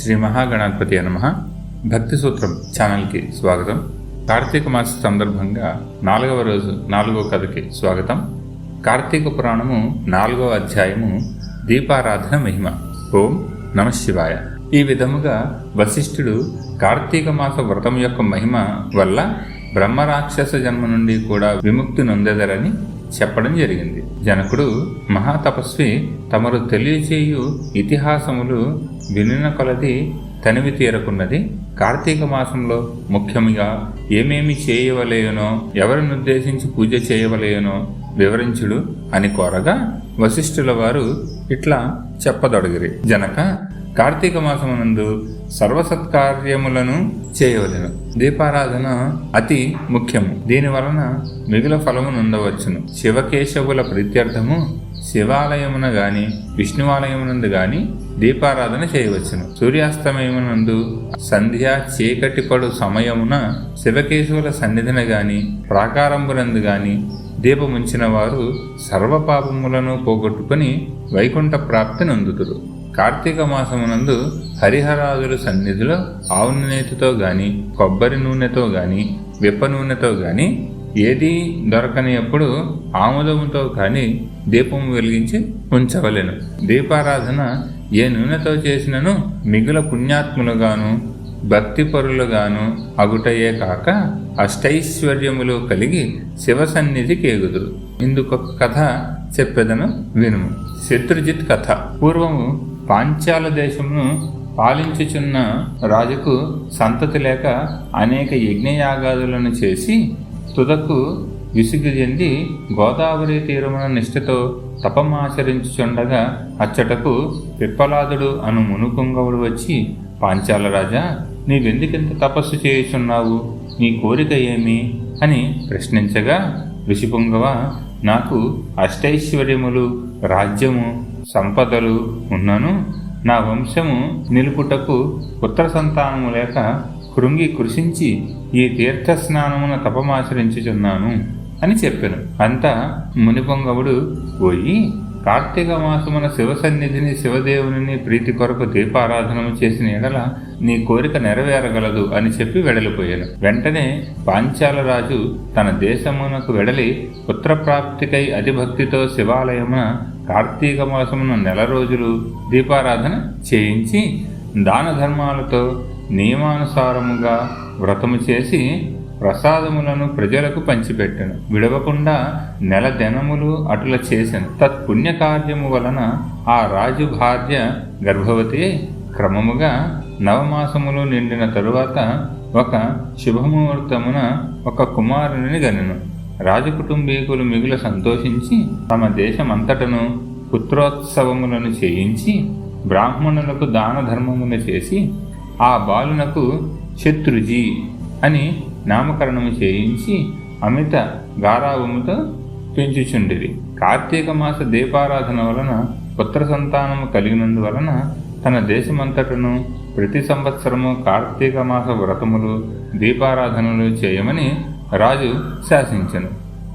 శ్రీ మహాగణాధిపతి నమ. భక్తి సూత్రం ఛానల్కి స్వాగతం. కార్తీక మాస సందర్భంగా నాలుగవ రోజు నాలుగవ కథకి స్వాగతం. కార్తీక పురాణము నాలుగవ అధ్యాయము దీపారాధన మహిమ. ఓం నమ శివాయ. ఈ విధముగా వశిష్ఠుడు కార్తీక మాస వ్రతం యొక్క మహిమ వల్ల బ్రహ్మరాక్షస జన్మ నుండి కూడా విముక్తి నొందెదరని చెప్పడం జరిగింది. జనకుడు మహాతపస్వి తమరు తెలియచేయు ఇతిహాసములు వినిన కొలది తనివి తీరకున్నది. కార్తీక మాసంలో ముఖ్యంగా ఏమేమి చేయవలేయనో ఎవరిని ఉద్దేశించి పూజ చేయవలేయనో వివరించుడు అని కోరగా వశిష్ఠుల వారు ఇట్లా చెప్పదొడగిరి. జనక కార్తీక మాసమునందు సర్వసత్కార్యములను చేయవలెను. దీపారాధన అతి ముఖ్యము. దీని వలన మిగుల ఫలము నొందవచ్చును. శివకేశవుల ప్రీత్యర్థము శివాలయమున గాని విష్ణువాలయమునందు గాని దీపారాధన చేయవచ్చును. సూర్యాస్తమయమునందు సంధ్య చీకటి పడు సమయమున శివకేశవుల సన్నిధిన గాని ప్రాకారంబునందు గాని దీపముంచిన వారు సర్వపాపములను పోగొట్టుకుని వైకుంఠ ప్రాప్తి నందుతురు కార్తీక మాసమునందు హరిహరాదుల సన్నిధిలో ఆవు నేతితో గాని కొబ్బరి నూనెతో గాని విప్ప నూనెతో గాని ఏదీ దొరకని అప్పుడు ఆముదముతో కానీ దీపం వెలిగించి ఉంచవలెను. దీపారాధన ఏ నూనెతో చేసినను మిగుల పుణ్యాత్ములుగాను భక్తిపరులుగాను అగుటయే కాక అష్టైశ్వర్యములు కలిగి శివ సన్నిధి కేగుదురు ఇందుకొక కథ చెప్పేదను వినుము. శత్రుజిత్ కథ. పూర్వము పాంచాల దేశమును పాలించుచున్న రాజుకు సంతతి లేక అనేక యజ్ఞయాగాదులను చేసి తుదకు విసుగు చెంది గోదావరి తీరమున నిష్ఠతో తపమాచరించుచుండగా అచ్చటకు పిప్పలాదుడు అను మునుపుంగవుడు వచ్చి పాంచాల రాజా నీవెందుకింత తపస్సు చేయుచున్నావు? నీ కోరిక ఏమి? అని ప్రశ్నించగా ఋషిపుంగవ నాకు అష్టైశ్వర్యములు రాజ్యము సంపదలు ఉన్నను. నా వంశము నిలుపుటకు పుత్ర సంతానము లేక కృంగి కృషించి ఈ తీర్థ స్నానమున తపమాచరించుచున్నాను అని చెప్పాను. అంతా మునిపొంగవుడు పోయి కార్తీక మాసమున శివ సన్నిధిని శివదేవుని ప్రీతి కొరకు దీపారాధనము చేసిన ఎడల నీ కోరిక నెరవేరగలదు అని చెప్పి వెడలిపోయాను. వెంటనే పాంచాలరాజు తన దేశమునకు వెడలి పుత్రప్రాప్తికై అతిభక్తితో శివాలయమున కార్తీక మాసమున నెల రోజులు దీపారాధన చేయించి దాన ధర్మాలతో నియమానుసారముగా వ్రతము చేసి ప్రసాదములను ప్రజలకు పంచిపెట్టను. విడవకుండా నెల దినములు అటుల చేసెను. తత్పుణ్యకార్యము వలన ఆ రాజు భార్య గర్భవతి క్రమముగా నవమాసములు నిండిన తరువాత ఒక శుభముహూర్తమున ఒక కుమారుని గనెను. రాజకుటుంబీకులు మిగుల సంతోషించి తమ దేశమంతటను పుత్రోత్సవములను చేయించి బ్రాహ్మణులకు దాన ధర్మములు చేసి ఆ బాలునకు శత్రుజీ అని నామకరణము చేయించి అమిత గారావముతో పెంచుచుండిరి. కార్తీక మాస దీపారాధన వలన పుత్ర సంతానము కలిగినందువలన తన దేశమంతటను ప్రతి సంవత్సరము కార్తీక మాస వ్రతములు దీపారాధనలు చేయమని రాజు శాసించను.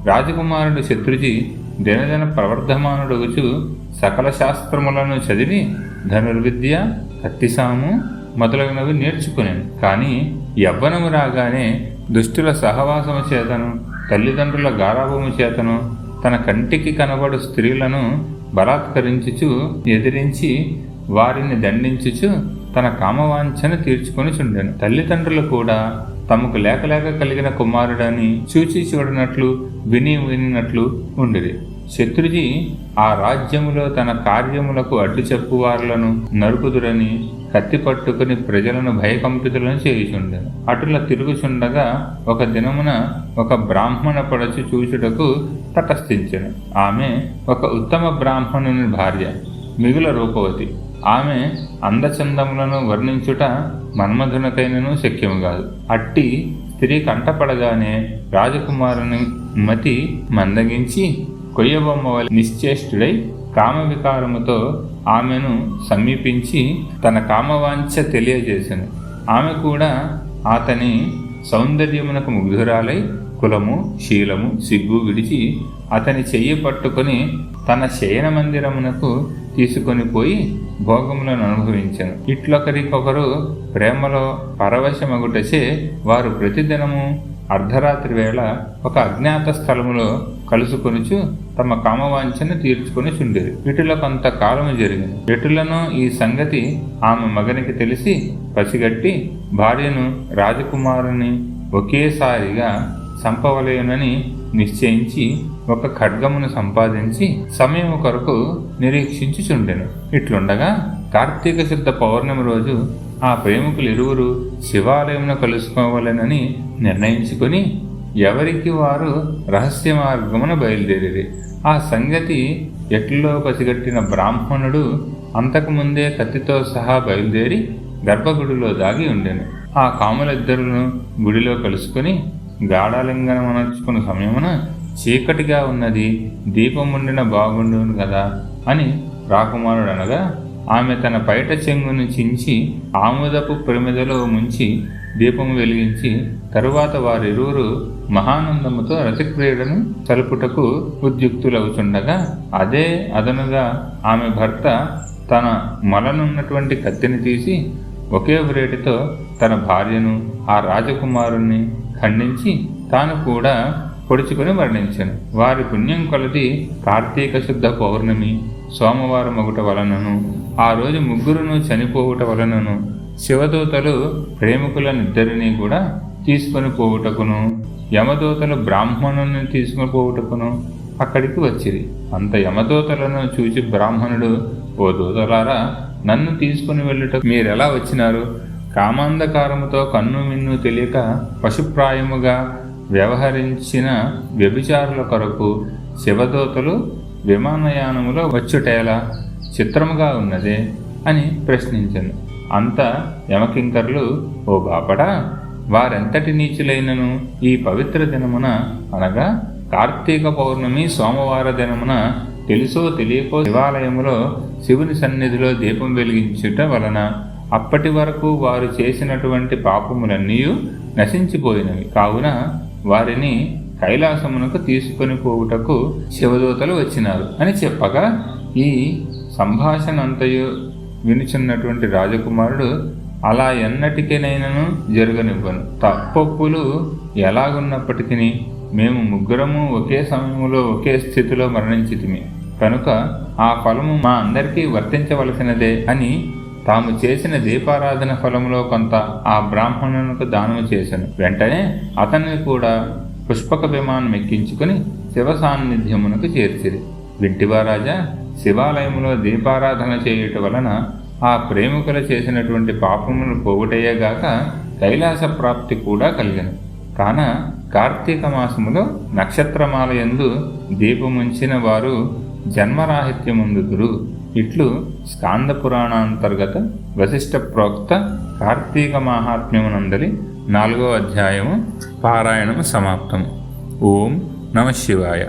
రాజకుమారుడు శత్రుజి దినదిన ప్రవర్ధమానుడు వచ్చు సకల శాస్త్రములను చదివి ధనుర్విద్య కత్తిసాము మొదలగునవి నేర్చుకునేను. కానీ యవ్వనము రాగానే దుష్టుల సహవాసము చేతను తల్లిదండ్రుల గారాభము చేతను తన కంటికి కనబడు స్త్రీలను బలాత్కరించుచు ఎదిరించి వారిని దండించుచు తన కామవాంఛను తీర్చుకొని చుండెను తల్లిదండ్రులు కూడా తమకు లేకలేక కలిగిన కుమారుడని చూచి చూడనట్లు విని వినినట్లు ఉండిరి. శత్రుజి ఆ రాజ్యములో తన కార్యములకు అడ్డు చెప్పువారులను నరుకుదురని కత్తి పట్టుకుని ప్రజలను భయకంపితులను చేయుచుండెను అటుల తిరుగుచుండగా ఒక దినమున ఒక బ్రాహ్మణ పడచి చూచుటకు తటస్థించెను. ఆమె ఒక ఉత్తమ బ్రాహ్మణుని భార్య మిగుల రూపవతి. ఆమె అందచందములను వర్ణించుట మన్మధునకైనను శక్యము కాదు. అట్టి స్త్రీ కంటపడగానే రాజకుమారుని మతి మందగించి కొయ్యబొమ్మ వల్ల నిశ్చేష్టుడై కామవికారముతో ఆమెను సమీపించి తన కామవాంఛ తెలియజేసెను. ఆమె కూడా అతని సౌందర్యమునకు ముగ్ధురాలై కులము శీలము సిగ్గు విడిచి అతని చెయ్యి పట్టుకొని తన శయన మందిరమునకు తీసుకొని పోయి భోగములను అనుభవించను ఇట్లొకరికొకరు ప్రేమలో పరవశమగుటచే వారు ప్రతిదినము అర్ధరాత్రి వేళ ఒక అజ్ఞాత స్థలములో కలుసుకొనుచు తమ కామవాంఛను తీర్చుకొని చుండేది ఇటుల కొంతకాలము జరిగింది. ఎటులను ఈ సంగతి ఆమె మగనికి తెలిసి పసిగట్టి భార్యను రాజకుమారుని ఒకేసారిగా చంపవలేనని నిశ్చయించి ఒక ఖడ్గమును సంపాదించి సమయం కొరకు నిరీక్షించుచుండెను. ఇట్లుండగా కార్తీక శుద్ధ పౌర్ణమి రోజు ఆ ప్రేమికులు ఇరువురు శివాలయంలో కలుసుకోవాలనని నిర్ణయించుకొని ఎవరికి వారు రహస్య మార్గమున బయలుదేరేది ఆ సంగతి ఎట్లో పసిగట్టిన బ్రాహ్మణుడు అంతకుముందే కత్తితో సహా బయలుదేరి గర్భగుడిలో దాగి ఉండెను. ఆ కాములిద్దరును గుడిలో కలుసుకొని గాఢాలింగనమనర్చుకున్న సమయమున చీకటిగా ఉన్నది దీపం ఉండిన బాగుండును కదా అని రాకుమారుడు అనగా ఆమె తన పైట చెంగును చించి ఆముదపు ప్రమిదలో ముంచి దీపం వెలిగించి తరువాత వారిరువురు మహానందముతో రసక్రియలను తలుపుటకు ఉద్యుక్తులవుచుండగా అదే అదనుగా ఆమె భర్త తన మలనున్నటువంటి కత్తిని తీసి ఒకే వ్రేటితో తన భార్యను ఆ రాజకుమారుణ్ణి ఖండించి తాను కూడా పొడుచుకొని మరణించను. వారి పుణ్యం కొలది కార్తీక శుద్ధ పౌర్ణమి సోమవారం ఒకట వలనను ఆ రోజు ముగ్గురును చనిపోవుట వలనను శివదూతలు ప్రేమికులనిద్దరినీ కూడా తీసుకొని పోవుటకును యమదూతలు బ్రాహ్మణుని తీసుకుని పోవుటకును అక్కడికి వచ్చిరి. అంత యమదూతలను చూసి బ్రాహ్మణుడు ఓ దూతలారా నన్ను తీసుకుని వెళ్ళుట మీరెలా వచ్చినారు? కామాంధకారముతో కన్ను మిన్ను తెలియక పశుప్రాయముగా వ్యవహరించిన వ్యభిచారుల కొరకు శివదూతలు విమానయానములో వచ్చుటేలా చిత్రముగా ఉన్నదే అని ప్రశ్నించను. అంత యమకింకర్లు ఓ బాపడా వారెంతటి నీచులైనను ఈ పవిత్ర దినమున అనగా కార్తీక పౌర్ణమి సోమవార దినమున తెలుసో తెలియకో శివాలయములో శివుని సన్నిధిలో దీపం వెలిగించుట వలన అప్పటి వరకు వారు చేసినటువంటి పాపములన్నీ నశించిపోయినవి. కావున వారిని కైలాసమునకు తీసుకొని పోవుటకు శివదూతలు వచ్చినారు అని చెప్పగా ఈ సంభాషణ అంతయు వినుచున్నటువంటి రాజకుమారుడు అలా ఎన్నటికైనాను జరగనివ్వను. తప్పొప్పులు ఎలాగున్నప్పటికీ మేము ముగ్గురము ఒకే సమయంలో ఒకే స్థితిలో మరణించితిమి. కనుక ఆ ఫలము మా అందరికీ వర్తించవలసినదే అని తాము చేసిన దీపారాధన ఫలములో కొంత ఆ బ్రాహ్మణునికి దానము చేశాను వెంటనే అతన్ని కూడా పుష్పక విమానం ఎక్కించుకుని శివ సాన్నిధ్యమునకు చేర్చిరి వింటివారాజా శివాలయములో శివాలయంలో దీపారాధన చేయుట వలన ఆ ప్రేమికులు చేసినటువంటి పాపములు పోగుటయ్యేగాక కైలాస ప్రాప్తి కూడా కలిగను. కాన కార్తీక మాసములో నక్షత్రమాలయందు దీపముంచిన వారు జన్మరాహిత్యముందుదురు. ఇట్లు స్కాంద పురాణాంతర్గత వశిష్ట ప్రోక్త కార్తీక మాహాత్మ్యమునందలి నాలుగో అధ్యాయము పారాయణము సమాప్తము. ఓం నమ శివాయ.